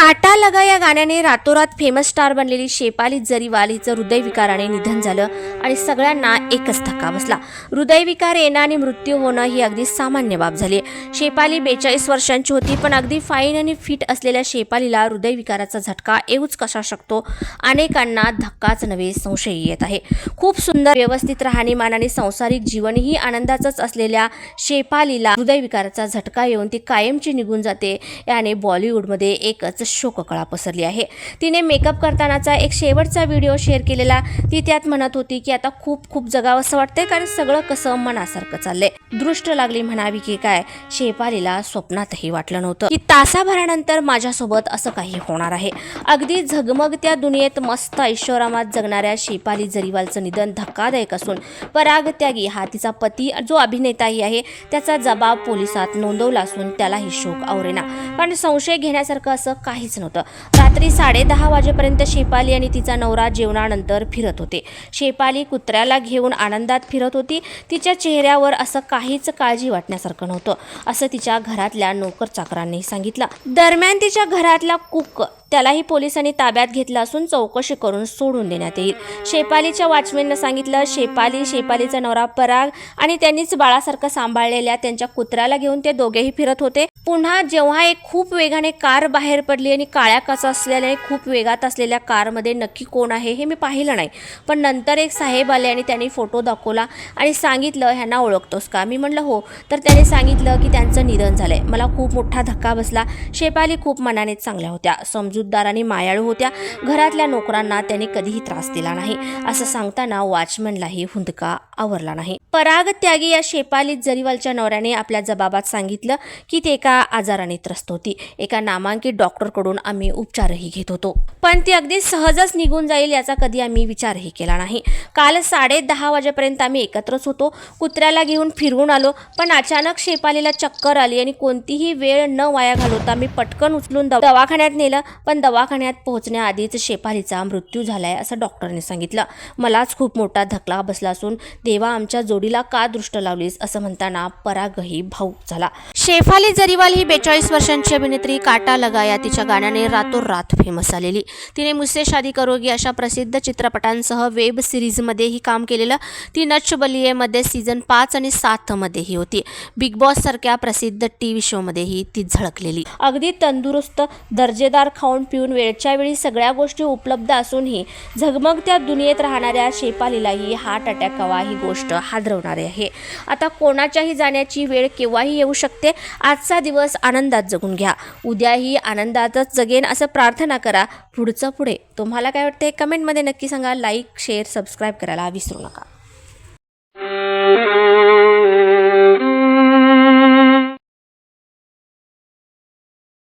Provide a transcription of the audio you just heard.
काटा लगा या गाण्याने रातोरात फेमस स्टार बनलेली शेपाली जरीवाल हिचं हृदयविकाराने निधन झालं आणि सगळ्यांना एकच धक्का बसला. हृदयविकार येणं आणि मृत्यू होणं ही अगदी सामान्य बाब झाली. आहे. शेपाली बेचाळीस वर्षांची होती पण अगदी फाईन आणि फिट असलेल्या शेपालीला हृदयविकाराचा झटका येऊच कसा शकतो? अनेकांना धक्काच नव्हे संशय येत आहे. खूप सुंदर व्यवस्थित राहणीमान आणि संसारिक जीवनही आनंदाचंच असलेल्या शेपालीला हृदयविकाराचा झटका येऊन ती कायमची निघून जाते याने बॉलिवूडमध्ये एकच शोककळा पसरली आहे. तिने मेकअप करतानाचा एक शेवटचा व्हिडिओ शेअर केलेला ती त्यात म्हणत होती की आता खूप खूप जगावं असं वाटतंय कारण सगळं कसं मनासारखं चाललंय. दृष्ट लागली म्हणावी की काय शेपालीला स्वप्नातही वाटलं नव्हतं की तासाभरानंतर माझ्यासोबत असं काही होणार आहे. अगदी झगमगत्या दुनियेत मस्त ऐश्वरामात जगणाऱ्या शेपाली जरीवालचं निधन धक्कादायक असून परागत्यागी हा तिचा पती जो अभिनेताही आहे त्याचा जबाब पोलिसात नोंदवला असून त्यालाही शोक आवरेना. पण संशय घेण्यासारखं असं काही काहीच नव्हतं. रात्री साडेदहा वाजेपर्यंत शेपाली आणि तिचा नवरा जेवणानंतर फिरत होते. शेपाली कुत्र्याला घेऊन आनंदात फिरत होती. तिच्या चेहऱ्यावर असं काहीच काळजी वाटण्यासारखं नव्हतं असं तिच्या घरातल्या नोकर चाकरांनी सांगितलं. दरम्यान तिच्या घरातला कुक त्यालाही पोलिसांनी ताब्यात घेतलं असून चौकशी करून सोडून देण्यात येईल. शेपालीच्या वॉचमॅननं सांगितलं शेपाली शेपालीचा नवरा पराग आणि त्यांनीच बाळासारखं सांभाळलेल्या त्यांच्या कुत्र्याला घेऊन ते दोघेही फिरत होते. पुन्हा जेव्हा एक खूप वेगाने कार बाहेर पडली आणि काळ्या काचा असलेल्या खूप वेगात असलेल्या कारमध्ये नक्की कोण आहे हे मी पाहिलं नाही. पण नंतर एक साहेब आले आणि त्यांनी फोटो दाखवला आणि सांगितलं ह्यांना ओळखतोस का? मी म्हणलं हो. तर त्याने सांगितलं की त्यांचं निधन झालं आहे मला खूप मोठा धक्का बसला. शेपाली खूप मनाने चांगल्या होत्या. समजूतदार आणि मायाळू होत्या. घरातल्या नोकरांना त्यांनी कधीही त्रास दिला नाही. असं सांगताना वॉचमॅनलाही हुंदका आवरला नाही. पराग त्यागी या शेपाली जरीवालच्या नवऱ्याने आपल्या जबाबात सांगितलं की ते एका आजाराने त्रस्त होती. एका नामांकित डॉक्टरकडून आम्ही उपचारही घेत होतो. पण ती अगदी सहजच निघून जाईल याचा कधी आम्ही विचारही केला नाही. काल साडे दहा वाजेपर्यंत आम्ही एकत्रच होतो. कुत्र्याला घेऊन फिरवून आलो पण अचानक शेपालीला चक्कर आली आणि कोणतीही वेळ न वाया घालवता मी पटकन उचलून दवाखान्यात नेलं. पण दवाखान्यात पोहोचण्याआधीच शेपालीचा मृत्यू झालाय असं डॉक्टरने सांगितलं. मलाच खूप मोठा धक्का बसला असून देवा आमच्या जोडीला का दृष्ट लावलीस? असं म्हणताना परागही भाऊक झाला. शेफाली जरी जरीवाल ही बेचाळीस वर्षांची अभिनेत्री काटा लगाया तिच्या गाण्याने रातोरात फेमस झालेली. तिने मुझसे शादी करोगी अशा प्रसिद्ध चित्रपटांसह वेब सिरीजमध्येही काम केलेलं. ती नच बलियेमध्ये सीझन पाच आणि सातमध्येही होती. बिग बॉस सारख्या प्रसिद्ध टी व्ही शोमध्येही ती झळकलेली. अगदी तंदुरुस्त दर्जेदार खाऊन पिऊन वेळच्या वेळी सगळ्या गोष्टी उपलब्ध असूनही झगमगत्या दुनियेत राहणाऱ्या शेपालीलाही हार्ट अटॅक हवा ही गोष्ट हादरवणारी आहे. आता कोणाच्याही जाण्याची वेळ केव्हाही येऊ शकते. आजचा दिवस आनंदात जगून घ्या. उद्याही आनंदातच जगेन असं प्रार्थना करा. पुढचं पुढे. तुम्हाला काय वाटते कमेंटमध्ये नक्की सांगा. लाईक शेअर सबस्क्राईब करायला विसरू नका.